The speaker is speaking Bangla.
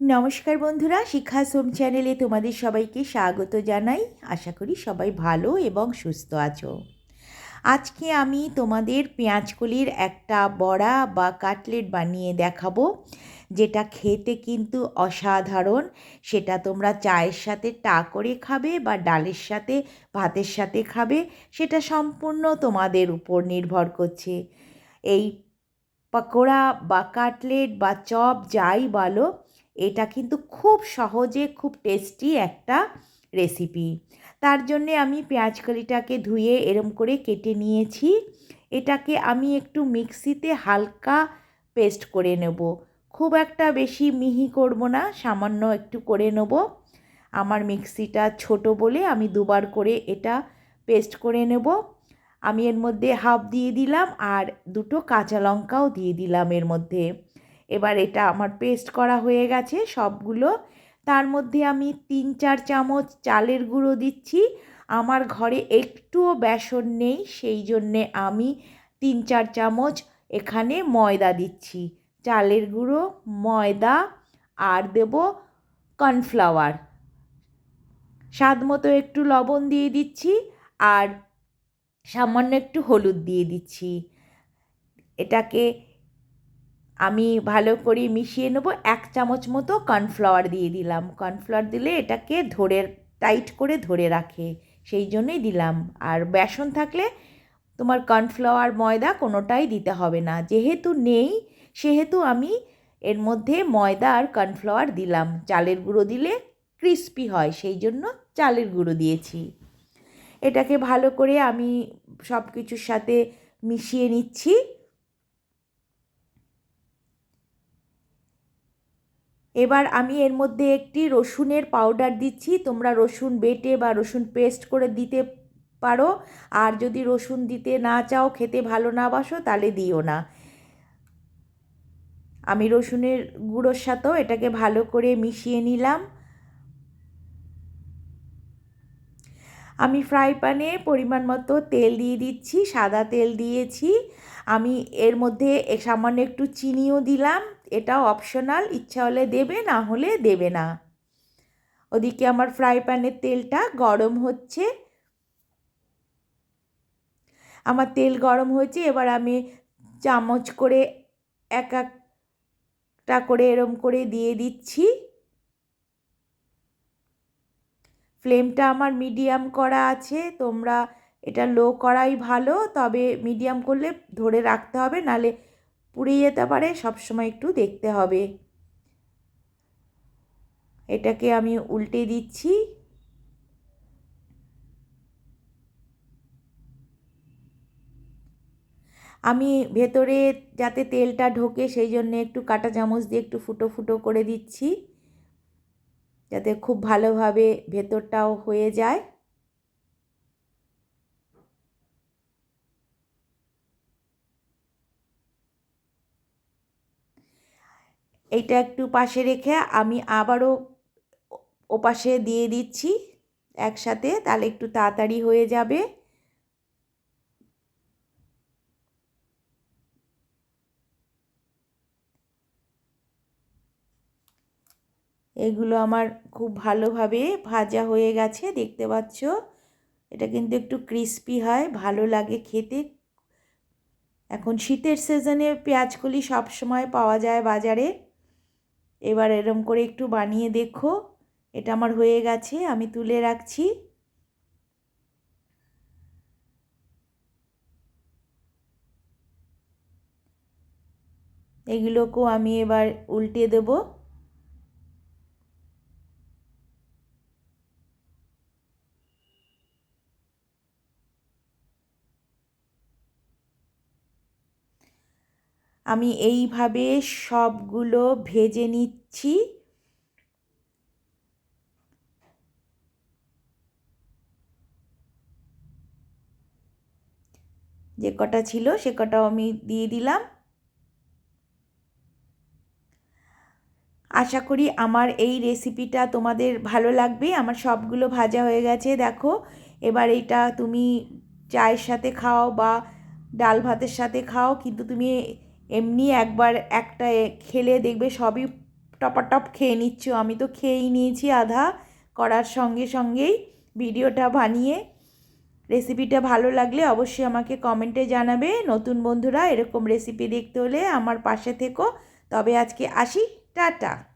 নমস্কার বন্ধুরা শিক্ষা সোম চ্যানেলে তোমাদের সবাইকে স্বাগত জানাই। আশা করি সবাই ভালো এবং সুস্থ আছো। আজকে আমি তোমাদের পেঁয়াজকলির একটা বড়া বা কাটলেট বানিয়ে দেখাবো, যেটা খেতে কিন্তু অসাধারণ। সেটা তোমরা চায়ের সাথে টা করে খাবে বা ডালের সাথে, ভাতের সাথে খাবে, সেটা সম্পূর্ণ তোমাদের উপর নির্ভর করছে। এই পকোড়া বা কাটলেট বা চপ যাই বলো এটা কিন্তু খুব সহজে, খুব টেস্টি একটা রেসিপি তার জন্যে আমি পেঁয়াজকলিটাকে ধুয়ে এরম করে কেটে নিয়েছি। এটাকে আমি একটু মিক্সিতে হালকা পেস্ট করে নেব। খুব একটা বেশি মিহি করব না, সামান্য একটু করে নেব। আমার মিক্সিটা ছোট বলে আমি দুবার করে এটা পেস্ট করে নেব। আমি এর মধ্যে হাফ দিয়ে দিলাম আর দুটো কাঁচা লঙ্কাও দিয়ে দিলাম এর মধ্যে। এবার এটা আমার পেস্ট করা হয়ে গেছে, সবগুলো। তার মধ্যে আমি তিন চার চামচ চালের গুঁড়ো দিচ্ছি। আমার ঘরে একটুও বেসন নেই, সেই জন্যে আমি তিন চার চামচ এখানে ময়দা দিচ্ছি। চালের গুঁড়ো, ময়দা, আর দেব কর্নফ্লাওয়ার। স্বাদ মতো একটু লবণ দিয়ে দিচ্ছি, আর সামান্য একটু হলুদ দিয়ে দিচ্ছি। এটাকে আমি ভালো করে মিশিয়ে নেব, এক চামচ মতো কর্নফ্লাওয়ার দিয়ে দিলাম। কর্নফ্লাওয়ার দিলে এটাকে ধরে, টাইট করে ধরে রাখে, সেই জন্যই দিলাম। আর বেসন থাকলে তোমার কর্নফ্লাওয়ার ময়দা কোনোটাই দিতে হবে না। যেহেতু নেই, সেহেতু আমি এর মধ্যে ময়দা আর কর্নফ্লাওয়ার দিলাম। চালের গুঁড়ো দিলে ক্রিস্পি হয়, সেই জন্য চালের গুঁড়ো দিয়েছি। এটাকে ভালো করে আমি সব কিছুর সাথে মিশিয়ে নিচ্ছি। এবার আমি এর মধ্যে একটি রসুনের পাউডার দিচ্ছি। তোমরা রসুন বেটে বা রসুন পেস্ট করে দিতে পারো। আর যদি রসুন দিতে না চাও, খেতে ভালো না বাসো, তাহলে দিও না। আমি রসুনের গুঁড়োর সাথেও এটাকে ভালো করে মিশিয়ে নিলাম। আমি ফ্রাই প্যানে পরিমাণ মতো তেল দিয়ে দিচ্ছি, সাদা তেল দিয়েছি। আমি এর মধ্যে সামান্য একটু চিনিও দিলাম। এটা অপশনাল ইচ্ছা হলে দেবে, না হলে দেবে না। ওদিকে আমার ফ্রাই প্যানের তেলটা গরম হচ্ছে। আমার তেল গরম হয়েছে, এবার আমি চামচ করে এক একটা করে এরম করে দিয়ে দিচ্ছি। ফ্লেমটা আমার মিডিয়াম করা আছে, তোমরা এটা লো করাই ভালো, তবে মিডিয়াম করলে ধরে রাখতে হবে, নালে পুড়ে যেতে পারে, সবসময় একটু দেখতে হবে। এটাকে আমি উল্টে দিচ্ছি। আমি ভেতরে যাতে তেলটা ঢোকে, সেই জন্য একটু কাটা চামচ দিয়ে একটু ফুটো ফুটো করে দিচ্ছি। যাতে খুব ভালোভাবে ভেতরটাও হয়ে যায়। এইটা একটু পাশে রেখে আমি আবারও ওপাশে দিয়ে দিচ্ছি একসাথে, তাহলে একটু তাড়াতাড়ি হয়ে যাবে। এগুলো আমার খুব ভালোভাবে ভাজা হয়ে গেছে, দেখতে পাচ্ছ? এটা কিন্তু একটু ক্রিস্পি হয়, ভালো লাগে খেতে। এখন শীতের সিজনে পেঁয়াজকলি সবসময় পাওয়া যায় বাজারে। এবার এরম করে একটু বানিয়ে দেখো। এটা আমার হয়ে গেছে, আমি তুলে রাখছি। এগুলোকেও আমি এবার উল্টে দেবো। আমি এইভাবে সবগুলো ভেজে নিচ্ছি। যে কটা ছিল সে কটাও আমি দিয়ে দিলাম। আশা করি আমার এই রেসিপিটা তোমাদের ভালো লাগবে। আমার সবগুলো ভাজা হয়ে গেছে, দেখো। এবার এটা তুমি চায়ের সাথে খাও বা ডাল ভাতের সাথে খাও, কিন্তু তুমি এমনি একবার একটা খেলে দেখবে সবই টপাটপ খেয়ে নিচ্ছ। আমি তো খেয়েই নিয়েছি আধা। করার সঙ্গে সঙ্গেই ভিডিওটা বানিয়ে রেসিপিটা ভালো লাগলে অবশ্যই আমাকে কমেন্টে জানাবে। নতুন বন্ধুরা এরকম রেসিপি দেখতে হলে আমার পাশে থেকো। তবে আজকে আসি। টাটা।